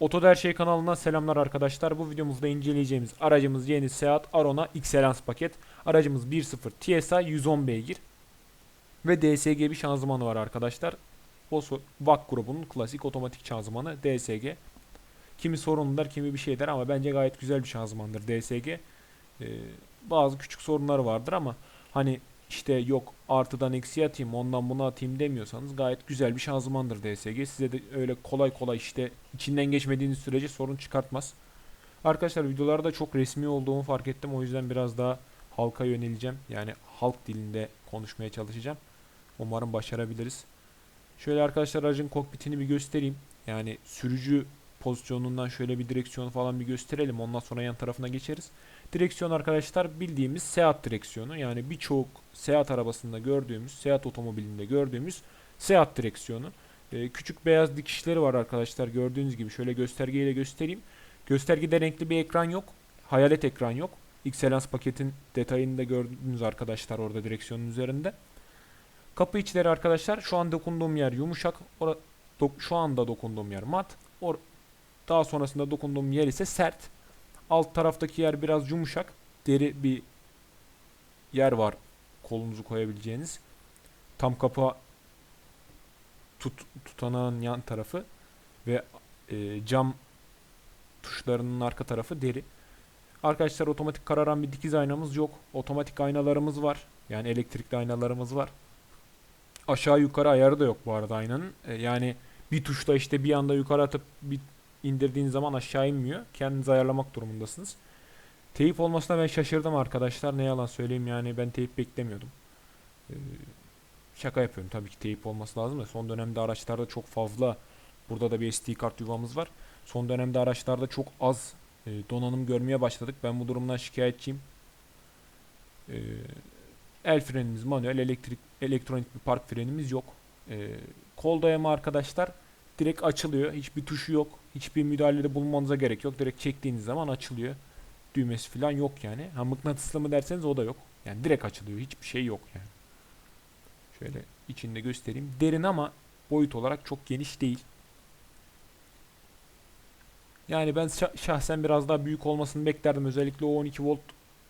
Otoda Her Şey kanalından selamlar arkadaşlar. Bu videomuzda inceleyeceğimiz aracımız yeni Seat Arona Excellence paket. Aracımız 1.0 TSI 110 beygir ve DSG bir şanzımanı var arkadaşlar. VAK grubunun klasik otomatik şanzımanı DSG. Kimi sorunlu der, kimi bir şey der ama bence gayet güzel bir şanzımandır DSG. Ee, bazı küçük sorunları vardır ama hani işte yok artıdan eksiye atayım ondan bunu atayım demiyorsanız gayet güzel bir şanzımandır DSG. Size de öyle kolay kolay işte içinden geçmediğiniz sürece sorun çıkartmaz. Arkadaşlar videolarda çok resmi olduğumu fark ettim. O yüzden biraz daha halka yöneleceğim. Yani halk dilinde konuşmaya çalışacağım. Umarım başarabiliriz. Şöyle arkadaşlar aracın kokpitini bir göstereyim. Yani sürücü pozisyonundan şöyle bir direksiyonu falan bir gösterelim. Ondan sonra yan tarafına geçeriz. Direksiyon arkadaşlar bildiğimiz Seat direksiyonu. Yani birçok Seat arabasında gördüğümüz, Seat otomobilinde gördüğümüz Seat direksiyonu. Ee, küçük beyaz dikişleri var arkadaşlar gördüğünüz gibi. Şöyle göstergeyle göstereyim. Göstergede renkli bir ekran yok. Hayalet ekran yok. Excellence paketin detayını da gördünüz arkadaşlar orada direksiyonun üzerinde. Kapı içleri arkadaşlar şu an dokunduğum yer yumuşak. Ora, dok- şu anda dokunduğum yer mat. Or daha sonrasında dokunduğum yer ise sert. Alt taraftaki yer biraz yumuşak. Deri bir yer var kolunuzu koyabileceğiniz. Tam kapı tut, tutanağın yan tarafı ve e, cam tuşlarının arka tarafı deri. Arkadaşlar otomatik kararan bir dikiz aynamız yok. Otomatik aynalarımız var. Yani elektrikli aynalarımız var. Aşağı yukarı ayarı da yok bu arada aynanın. E, yani bir tuşla işte bir anda yukarı atıp bir indirdiğiniz zaman aşağı inmiyor. Kendiniz ayarlamak durumundasınız. Teyip olmasına ben şaşırdım arkadaşlar. Ne yalan söyleyeyim yani ben teyip beklemiyordum. Ee, şaka yapıyorum tabii ki teyip olması lazım da son dönemde araçlarda çok fazla burada da bir SD kart yuvamız var. Son dönemde araçlarda çok az e, donanım görmeye başladık. Ben bu durumdan şikayetçiyim. Ee, el frenimiz manuel, elektrik elektronik bir park frenimiz yok. Ee, kol dayama arkadaşlar direkt açılıyor. Hiçbir tuşu yok. Hiçbir müdahalede bulunmanıza gerek yok. Direkt çektiğiniz zaman açılıyor. Düğmesi falan yok yani. Ha mıknatıslı mı derseniz o da yok. Yani direkt açılıyor. Hiçbir şey yok yani. Şöyle içinde göstereyim. Derin ama boyut olarak çok geniş değil. Yani ben şah- şahsen biraz daha büyük olmasını beklerdim. Özellikle o 12 volt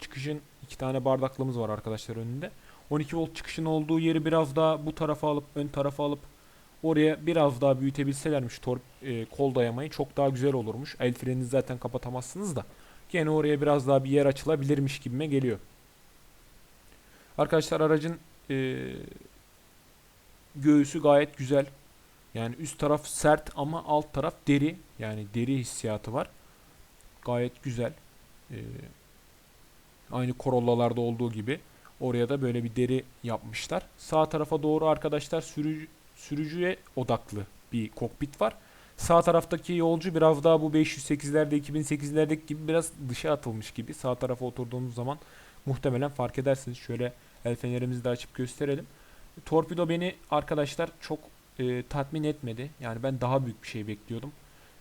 çıkışın iki tane bardaklığımız var arkadaşlar önünde. 12 volt çıkışın olduğu yeri biraz daha bu tarafa alıp ön tarafa alıp oraya biraz daha büyütebilselermiş tor e, kol dayamayı çok daha güzel olurmuş. El frenini zaten kapatamazsınız da. Gene oraya biraz daha bir yer açılabilirmiş gibime geliyor. Arkadaşlar aracın e, göğüsü gayet güzel. Yani üst taraf sert ama alt taraf deri. Yani deri hissiyatı var. Gayet güzel. E, aynı Corolla'larda olduğu gibi. Oraya da böyle bir deri yapmışlar. Sağ tarafa doğru arkadaşlar sürücü, sürücüye odaklı bir kokpit var. Sağ taraftaki yolcu biraz daha bu 508'lerde 2008'lerdeki gibi biraz dışa atılmış gibi. Sağ tarafa oturduğunuz zaman muhtemelen fark edersiniz. Şöyle el fenerimizi de açıp gösterelim. Torpido beni arkadaşlar çok e, tatmin etmedi. Yani ben daha büyük bir şey bekliyordum.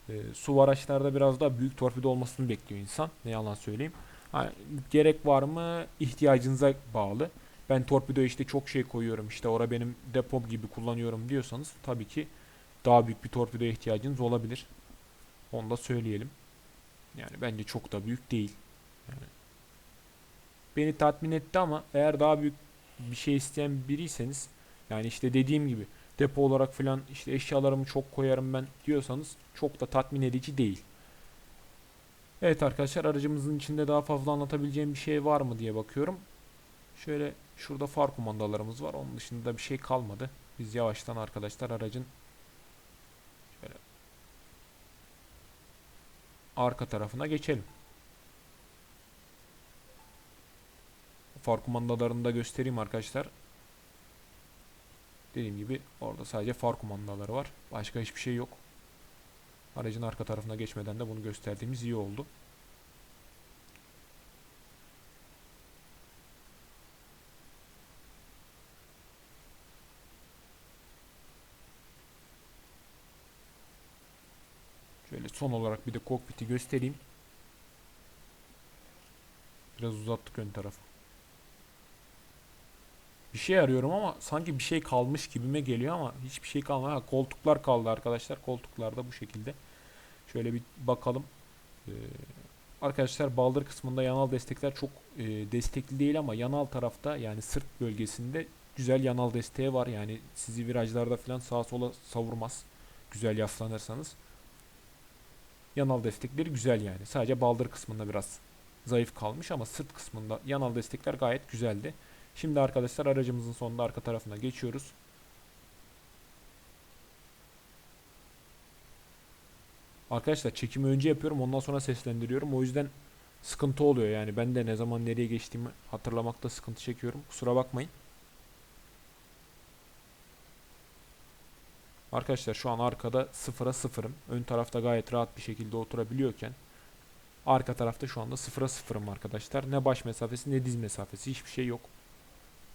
E, SUV araçlarda biraz daha büyük torpido olmasını bekliyor insan. Ne yalan söyleyeyim. Ha, gerek var mı ihtiyacınıza bağlı. Ben torpido işte çok şey koyuyorum işte ora benim depom gibi kullanıyorum diyorsanız tabii ki daha büyük bir torpidoya ihtiyacınız olabilir. Onu da söyleyelim. Yani bence çok da büyük değil. Yani beni tatmin etti ama eğer daha büyük bir şey isteyen biriyseniz yani işte dediğim gibi depo olarak falan işte eşyalarımı çok koyarım ben diyorsanız çok da tatmin edici değil. Evet arkadaşlar aracımızın içinde daha fazla anlatabileceğim bir şey var mı diye bakıyorum. Şöyle şurada far kumandalarımız var. Onun dışında bir şey kalmadı. Biz yavaştan arkadaşlar aracın şöyle arka tarafına geçelim. Far kumandalarını da göstereyim arkadaşlar. Dediğim gibi orada sadece far kumandaları var. Başka hiçbir şey yok. Aracın arka tarafına geçmeden de bunu gösterdiğimiz iyi oldu. Şöyle son olarak bir de kokpiti göstereyim. Biraz uzattık ön tarafı. Bir şey arıyorum ama sanki bir şey kalmış gibime geliyor ama hiçbir şey kalmadı. Koltuklar kaldı arkadaşlar. Koltuklar da bu şekilde. Şöyle bir bakalım. Ee, arkadaşlar baldır kısmında yanal destekler çok e, destekli değil ama yanal tarafta yani sırt bölgesinde güzel yanal desteği var. Yani sizi virajlarda falan sağa sola savurmaz. Güzel yaslanırsanız. Yanal destekleri güzel yani. Sadece baldır kısmında biraz zayıf kalmış ama sırt kısmında yanal destekler gayet güzeldi. Şimdi arkadaşlar aracımızın sonunda arka tarafına geçiyoruz. Arkadaşlar çekimi önce yapıyorum ondan sonra seslendiriyorum. O yüzden sıkıntı oluyor yani. Ben de ne zaman nereye geçtiğimi hatırlamakta sıkıntı çekiyorum. Kusura bakmayın. Arkadaşlar şu an arkada sıfıra sıfırım. Ön tarafta gayet rahat bir şekilde oturabiliyorken arka tarafta şu anda sıfıra sıfırım arkadaşlar. Ne baş mesafesi ne diz mesafesi hiçbir şey yok.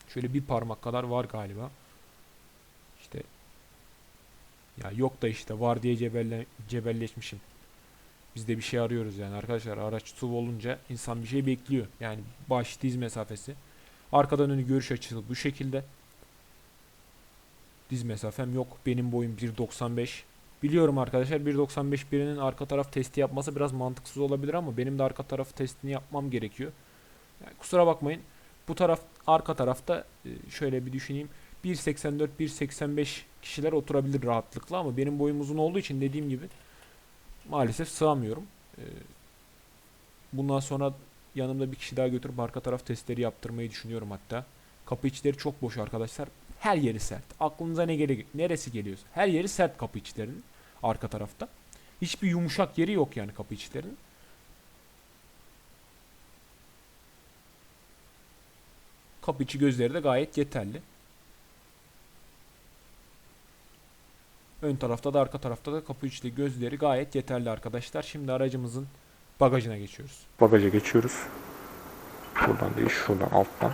Şöyle bir parmak kadar var galiba. İşte ya yok da işte var diye cebelle, cebelleşmişim. Biz de bir şey arıyoruz yani arkadaşlar. Araç SUV olunca insan bir şey bekliyor. Yani baş diz mesafesi. Arkadan önü görüş açısı bu şekilde. Diz mesafem yok. Benim boyum 1.95. Biliyorum arkadaşlar 1.95 birinin arka taraf testi yapması biraz mantıksız olabilir ama benim de arka taraf testini yapmam gerekiyor. Yani kusura bakmayın. Bu taraf arka tarafta e, şöyle bir düşüneyim. 1.84 1.85 kişiler oturabilir rahatlıkla ama benim boyum uzun olduğu için dediğim gibi maalesef sığamıyorum. Ee, Bundan sonra yanımda bir kişi daha götürüp arka taraf testleri yaptırmayı düşünüyorum hatta. Kapı içleri çok boş arkadaşlar. Her yeri sert. Aklınıza ne gele neresi geliyorsa. Her yeri sert kapı içlerinin arka tarafta. Hiçbir yumuşak yeri yok yani kapı içlerinin. Kapı içi gözleri de gayet yeterli. Ön tarafta da arka tarafta da kapı içli gözleri gayet yeterli arkadaşlar. Şimdi aracımızın bagajına geçiyoruz. Bagaja geçiyoruz. Buradan değil şuradan alttan.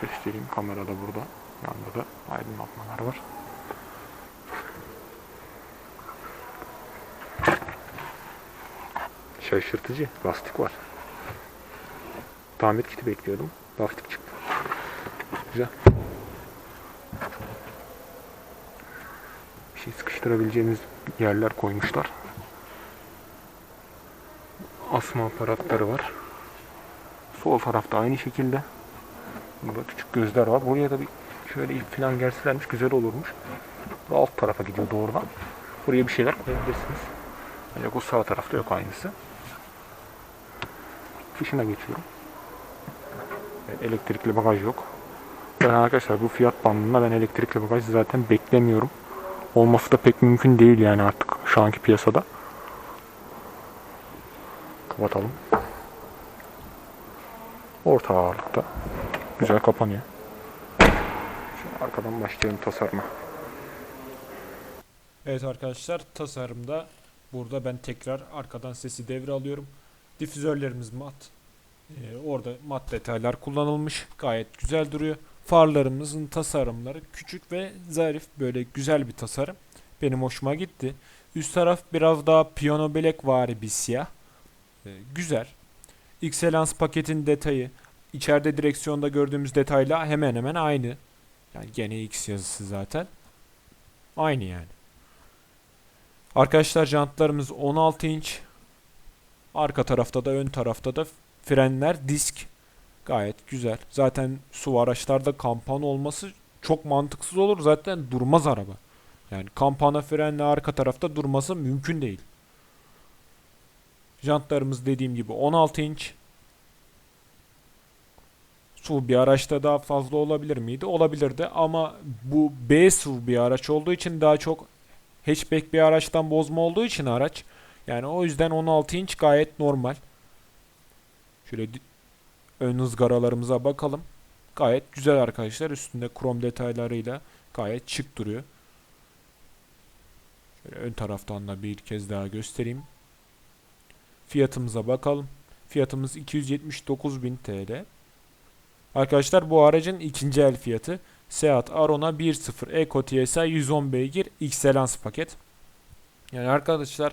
Göstereyim kamera da burada. Yanında da aydınlatmalar var. Şaşırtıcı. Lastik var. Tamir kiti bekliyordum. Lastik çıktı. Güzel. Bir şey sıkıştırabileceğiniz yerler koymuşlar. Asma aparatları var. Sol tarafta aynı şekilde. Burada küçük gözler var. Buraya da bir şöyle ip falan gelselermiş güzel olurmuş. Bu alt tarafa gidiyor doğrudan. Buraya bir şeyler koyabilirsiniz. Ancak o sağ tarafta yok aynısı. Dışına geçiyorum. Elektrikli bagaj yok. Ben arkadaşlar bu fiyat bandında ben elektrikli bagaj zaten beklemiyorum. Olması da pek mümkün değil yani artık şu anki piyasada. Kapatalım. Orta ağırlıkta. Güzel kapanıyor. Şimdi arkadan başlayalım tasarıma. Evet arkadaşlar tasarımda burada ben tekrar arkadan sesi devralıyorum. Difüzörlerimiz mat. Ee, orada mat detaylar kullanılmış. Gayet güzel duruyor. Farlarımızın tasarımları küçük ve zarif. Böyle güzel bir tasarım. Benim hoşuma gitti. Üst taraf biraz daha piyano bilek vari bir siyah. Ee, güzel. Excellence paketin detayı içeride direksiyonda gördüğümüz detayla hemen hemen aynı. Yani gene X yazısı zaten. Aynı yani. Arkadaşlar jantlarımız 16 inç. Arka tarafta da ön tarafta da frenler disk. Gayet güzel. Zaten su araçlarda kampan olması çok mantıksız olur. Zaten durmaz araba. Yani kampana frenle arka tarafta durması mümkün değil. Jantlarımız dediğim gibi 16 inç. SUV bir araçta daha fazla olabilir miydi? Olabilirdi ama bu B SUV bir araç olduğu için daha çok hatchback bir araçtan bozma olduğu için araç yani o yüzden 16 inç gayet normal. Şöyle ön ızgaralarımıza bakalım. Gayet güzel arkadaşlar. Üstünde krom detaylarıyla gayet şık duruyor. Şöyle ön taraftan da bir kez daha göstereyim. Fiyatımıza bakalım. Fiyatımız 279.000 TL. Arkadaşlar bu aracın ikinci el fiyatı. Seat Arona 1.0 Eco TSI 110 beygir Excellence paket. Yani arkadaşlar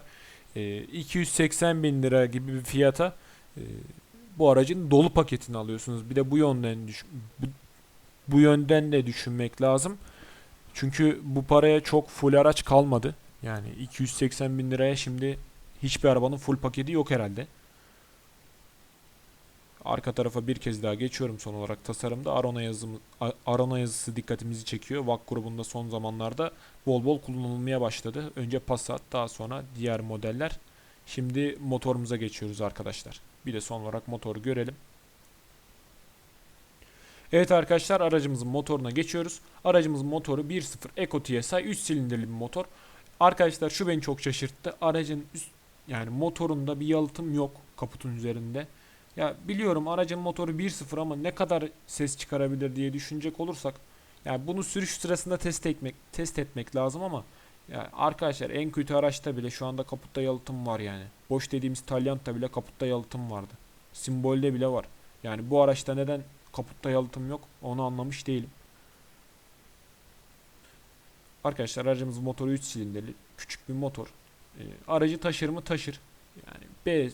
e, 280 bin lira gibi bir fiyata e, bu aracın dolu paketini alıyorsunuz. Bir de bu yönden düş bu yönden de düşünmek lazım. Çünkü bu paraya çok full araç kalmadı. Yani 280 bin liraya şimdi hiçbir arabanın full paketi yok herhalde. Arka tarafa bir kez daha geçiyorum son olarak tasarımda. Arona yazımı, A- Arona yazısı dikkatimizi çekiyor. VAK grubunda son zamanlarda bol bol kullanılmaya başladı. Önce Passat daha sonra diğer modeller. Şimdi motorumuza geçiyoruz arkadaşlar. Bir de son olarak motoru görelim. Evet arkadaşlar aracımızın motoruna geçiyoruz. Aracımızın motoru 1.0 Eco TSI 3 silindirli bir motor. Arkadaşlar şu beni çok şaşırttı. Aracın üst yani motorunda bir yalıtım yok kaputun üzerinde. Ya biliyorum aracın motoru 1.0 ama ne kadar ses çıkarabilir diye düşünecek olursak yani bunu sürüş sırasında test etmek test etmek lazım ama ya arkadaşlar en kötü araçta bile şu anda kaputta yalıtım var yani. Boş dediğimiz Talyant'ta bile kaputta yalıtım vardı. Simbolde bile var. Yani bu araçta neden kaputta yalıtım yok onu anlamış değilim. Arkadaşlar aracımız motoru 3 silindirli küçük bir motor. Ee, aracı taşır mı taşır. Yani B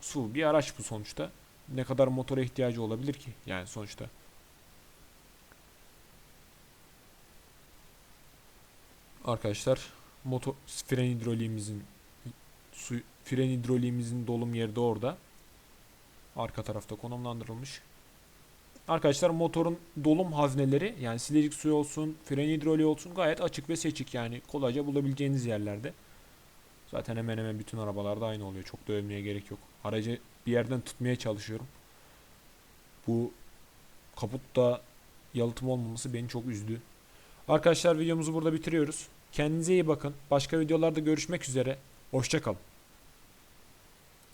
su bir araç bu sonuçta. Ne kadar motora ihtiyacı olabilir ki yani sonuçta. Arkadaşlar motor fren hidroliğimizin su fren hidroliğimizin dolum yeri de orada. Arka tarafta konumlandırılmış. Arkadaşlar motorun dolum hazneleri yani silecek suyu olsun, fren hidroliği olsun gayet açık ve seçik yani kolayca bulabileceğiniz yerlerde. Zaten hemen hemen bütün arabalarda aynı oluyor. Çok da övmeye gerek yok. Aracı bir yerden tutmaya çalışıyorum. Bu kaputta yalıtım olmaması beni çok üzdü. Arkadaşlar videomuzu burada bitiriyoruz. Kendinize iyi bakın. Başka videolarda görüşmek üzere. Hoşçakalın.